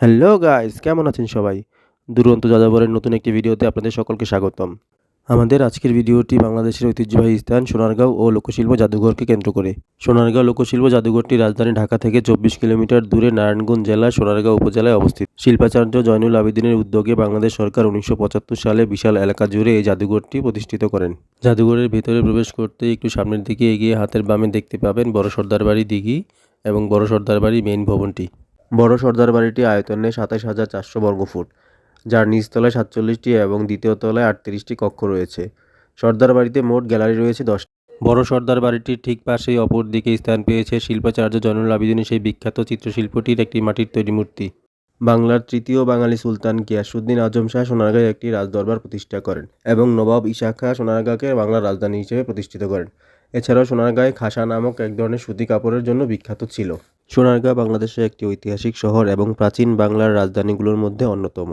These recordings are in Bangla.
হ্যালো গাইস, কেমন আছেন সবাই? দুরন্ত যাযাবরের নতুন একটি ভিডিওতে আপনাদের সকলকে স্বাগতম। আমাদের আজকের ভিডিওটি বাংলাদেশের ঐতিহ্যবাহী স্থান সোনারগাঁও ও লোকশিল্প জাদুঘরকে কেন্দ্র করে। সোনারগাঁও লোকশিল্প জাদুঘরটি রাজধানী ঢাকা থেকে চব্বিশ কিলোমিটার দূরে নারায়ণগঞ্জ জেলার সোনারগাঁও উপজেলায় অবস্থিত। শিল্পাচার্য জয়নুল আবেদিনের উদ্যোগে বাংলাদেশ সরকার উনিশশো পঁচাত্তর সালে বিশাল এলাকা জুড়ে এই জাদুঘরটি প্রতিষ্ঠিত করেন। জাদুঘরের ভেতরে প্রবেশ করতে একটু সামনের দিকে এগিয়ে হাতের বামে দেখতে পাবেন বড় সর্দার বাড়ি দিঘি এবং বড় সর্দার বাড়ি মেইন ভবনটি। বড় সর্দার বাড়িটি আয়তনে সাতাশ হাজার চারশো বর্গফুট যার নিচতলায় সাতচল্লিশটি এবং দ্বিতীয় তলায় আটত্রিশটি কক্ষ রয়েছে। সর্দার বাড়িতে মোট গ্যালারি রয়েছে দশ বড় সর্দার বাড়িটির ঠিক পাশেই অপর দিকে স্থান পেয়েছে শিল্পাচার্য জয়নুল আবেদিনের সেই বিখ্যাত চিত্রশিল্পটির একটি মাটির তৈরি মূর্তি। বাংলার তৃতীয় বাঙালি সুলতান গিয়াসুদ্দিন আজম শাহ সোনারগাঁয়ে একটি রাজদরবার প্রতিষ্ঠা করেন এবং নবাব ইশা খাঁ সোনারগাঁকে বাংলার রাজধানী হিসেবে প্রতিষ্ঠিত করেন। এছাড়াও সোনারগাঁয়ে খাসা নামক এক ধরনের সুতি কাপড়ের জন্য বিখ্যাত ছিল। সোনারগাঁ বাংলাদেশের একটি ঐতিহাসিক শহর এবং প্রাচীন বাংলার রাজধানীগুলোর মধ্যে অন্যতম।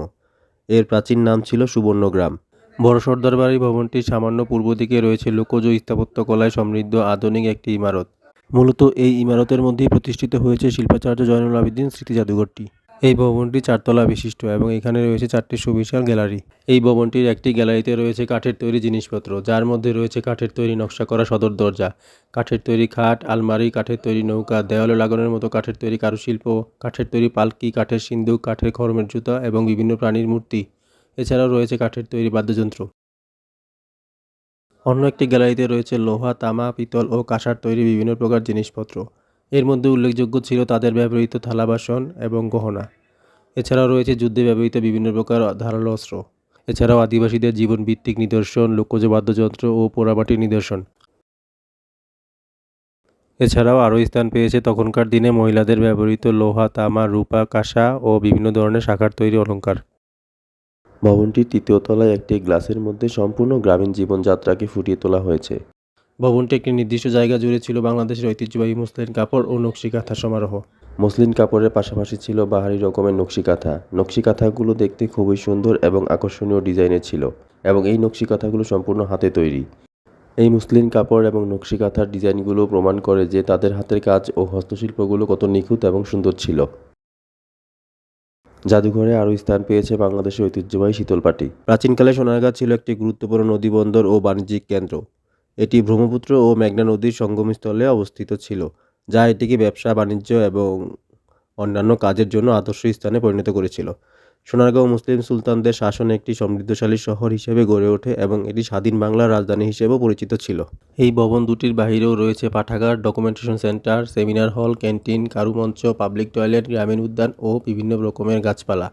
এর প্রাচীন নাম ছিল সুবর্ণগ্রাম। বড় সর্দারবাড়ি ভবনটি সামান্য পূর্ব দিকে রয়েছে লোকজ স্থাপত্যকলায় সমৃদ্ধ আধুনিক একটি ইমারত। মূলত এই ইমারতের মধ্যেই প্রতিষ্ঠিত হয়েছে শিল্পাচার্য জয়নুল আবেদিন স্মৃতি জাদুঘরটি। এই ভবনটি চারতলা বিশিষ্ট এবং এখানে রয়েছে চারটি সুবিশাল গ্যালারি। এই ভবনটির একটি গ্যালারিতে রয়েছে কাঠের তৈরি জিনিসপত্র, যার মধ্যে রয়েছে কাঠের তৈরি নকশা করা সদর দরজা, কাঠের তৈরি খাট, আলমারি, কাঠের তৈরি নৌকা, দেওয়ালে লাগানোর মতো কাঠের তৈরি কারুশিল্প, কাঠের তৈরি পালকি, কাঠের সিন্দুক, কাঠের খরমের জুতা এবং বিভিন্ন প্রাণীর মূর্তি। এছাড়াও রয়েছে কাঠের তৈরি বাদ্যযন্ত্র। অন্য একটি গ্যালারিতে রয়েছে লোহা, তামা, পিতল ও কাঁসার তৈরি বিভিন্ন প্রকার জিনিসপত্র। এর মধ্যে উল্লেখযোগ্য ছিল তাদের ব্যবহৃত থালা বাসন এবং গহনা। এছাড়াও রয়েছে যুদ্ধে ব্যবহৃত বিভিন্ন প্রকার ধারালো অস্ত্র। এছাড়াও আদিবাসীদের জীবনভিত্তিক নিদর্শন, লোকজ বাদ্যযন্ত্র ও পোড়ামাটির নিদর্শন। এছাড়াও আরও স্থান পেয়েছে তখনকার দিনে মহিলাদের ব্যবহৃত লোহা, তামা, রূপা, কাঁসা ও বিভিন্ন ধরনের শাখার তৈরি অলঙ্কার ভবনটির তৃতীয় তলায় একটি গ্লাসের মধ্যে সম্পূর্ণ গ্রামীণ জীবনযাত্রাকে ফুটিয়ে তোলা হয়েছে। ভবনটি একটি নির্দিষ্ট জায়গা জুড়ে ছিল বাংলাদেশের ঐতিহ্যবাহী মুসলিম কাপড় ও নকশি কাঁথা সমারোহ। মসলিন কাপড়ের পাশাপাশি ছিল বাহারি রকমের নকশি কাঁথা। নকশি কাঁথাগুলো দেখতে খুবই সুন্দর এবং আকর্ষণীয় ডিজাইনের ছিল এবং এই নকশি কাঁথাগুলো সম্পূর্ণ হাতে তৈরি। এই মুসলিম কাপড় এবং নকশি কাঁথার ডিজাইনগুলো প্রমাণ করে যে তাদের হাতের কাজ ও হস্তশিল্পগুলো কত নিখুঁত এবং সুন্দর ছিল। জাদুঘরে আরও স্থান পেয়েছে বাংলাদেশের ঐতিহ্যবাহী শীতলপাটি। প্রাচীনকালে সোনারগাঁ ছিল একটি গুরুত্বপূর্ণ নদীবন্দর ও বাণিজ্যিক কেন্দ্র। এটি ব্রহ্মপুত্র ও মেঘনা নদীর সঙ্গমস্থলে অবস্থিত ছিল, যা এটিকে ব্যবসা, বাণিজ্য এবং অন্যান্য কাজের জন্য আদর্শ স্থানে পরিণত করেছিল। সোনারগাঁও মুসলিম সুলতানদের শাসনে একটি সমৃদ্ধশালী শহর হিসেবে গড়ে ওঠে এবং এটি স্বাধীন বাংলার রাজধানী হিসেবেও পরিচিত ছিল। এই ভবন দুটির বাহিরেও রয়েছে পাঠাগার, documentation centre, seminar hall, canteen, কারুমঞ্চ, public toilet, গ্রামীণ উদ্যান ও বিভিন্ন রকমের গাছপালা।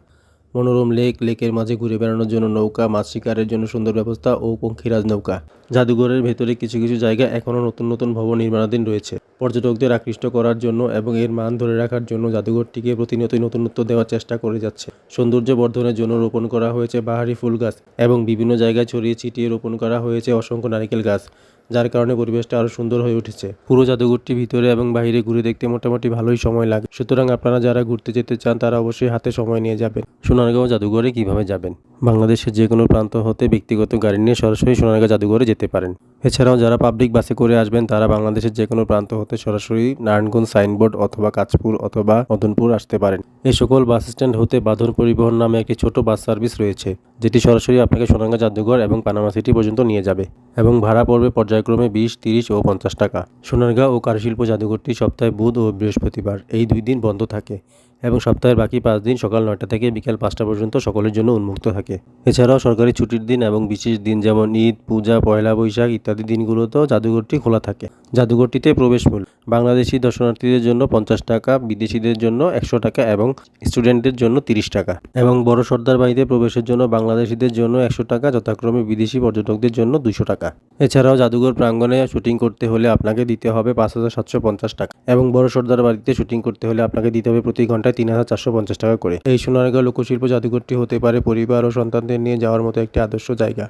মনোরম লেক, লেকের মাঝে ঘুরে বেড়ানোর জন্য নৌকা, মাছ শিকারের জন্য সুন্দর ব্যবস্থা ও পঙ্খিরাজ নৌকা। জাদুঘরের ভেতরে কিছু কিছু জায়গা এখনও নতুন নতুন ভবন নির্মাণাধীন রয়েছে। পর্যটকদের আকৃষ্ট করার জন্য এবং এর মান ধরে রাখার জন্য জাদুঘরটিকে প্রতিনিয়তই নতুনত্ব দেওয়ার চেষ্টা করে যাচ্ছে। সৌন্দর্য বর্ধনের জন্য রোপণ করা হয়েছে বাহারি ফুল গাছ এবং বিভিন্ন জায়গায় ছড়িয়ে ছিটিয়ে রোপণ করা হয়েছে অসংখ্য নারিকেল গাছ। যার কারণে পরিবেশটা আরও সুন্দর হয়ে উঠেছে। পুরো জাদুঘরটি ভিতরে এবং বাইরে ঘুরে দেখতে মোটামুটি ভালোই সময় লাগে। সুতরাং আপনারা যারা ঘুরতে যেতে চান, তারা অবশ্যই হাতে সময় নিয়ে যাবেন। সোনারগাঁও জাদুঘরে কীভাবে যাবেন? বাংলাদেশের যে কোনো প্রান্ত হতে ব্যক্তিগত গাড়ি নিয়ে সরাসরি সোনারগাঁও জাদুঘরে যেতে পারেন। এছাড়াও যারা পাবলিক বাসে করে আসবেন, তারা বাংলাদেশের যে কোনো প্রান্ত হতে সরাসরি নারায়ণগঞ্জ সাইনবোর্ড অথবা কাঁচপুর অথবা মদনপুর আসতে পারেন। এই সকল বাস স্ট্যান্ড হতে বাঁধন পরিবহন নামে একটি ছোট বাস সার্ভিস রয়েছে, যেটি সরাসরি আপনাকে সোনারগাঁ জাদুঘর এবং পানামা সিটি পর্যন্ত নিয়ে যাবে এবং ভাড়া পড়বে পর্যায়ক্রমে বিশ, তিরিশ ও পঞ্চাশ টাকা। সোনারগাঁ ও কারুশিল্প জাদুঘরটি সপ্তাহে বুধ ও বৃহস্পতিবার, এই দুই দিন বন্ধ থাকে। এবং সপ্তাহের বাকি পাঁচ দিন সকাল নয়টা থেকে বিকাল পাঁচটা পর্যন্ত সকলের জন্য উন্মুক্ত থাকে। এছাড়াও সরকারি ছুটির দিন এবং বিশেষ দিন যেমন ঈদ, পূজা, পয়লা বৈশাখ ইত্যাদি দিনগুলোতেও জাদুঘরটি খোলা থাকে। জাদুঘরটিতে প্রবেশ মূল্য বাংলাদেশি দর্শনার্থীদের জন্য পঞ্চাশ টাকা, বিদেশিদের জন্য একশো টাকা এবং স্টুডেন্টদের জন্য তিরিশ টাকা। এবং বড় সর্দার বাড়িতে প্রবেশের জন্য বাংলাদেশিদের জন্য একশো টাকা, যথাক্রমে বিদেশি পর্যটকদের জন্য দুশো টাকা। এছাড়াও জাদুঘর প্রাঙ্গণে শুটিং করতে হলে আপনাকে দিতে হবে পাঁচ হাজার সাতশো পঞ্চাশ টাকা। এবং বড় সর্দার বাড়িতে শুটিং করতে হলে আপনাকে দিতে হবে প্রতি ঘন্টায় তিন হাজার চারশো পঞ্চাশ টাকা করে। এই সোনারগাঁও লোকশিল্প জাদুঘরটি হতে পারে পরিবার ও সন্তানদের নিয়ে যাওয়ার মতো একটি আদর্শ জায়গা।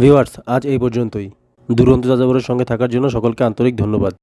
ভিউয়ার্স, আজ এই পর্যন্তই। দুরন্ত যাযাবরের সঙ্গে থাকার জন্য সকলকে আন্তরিক ধন্যবাদ।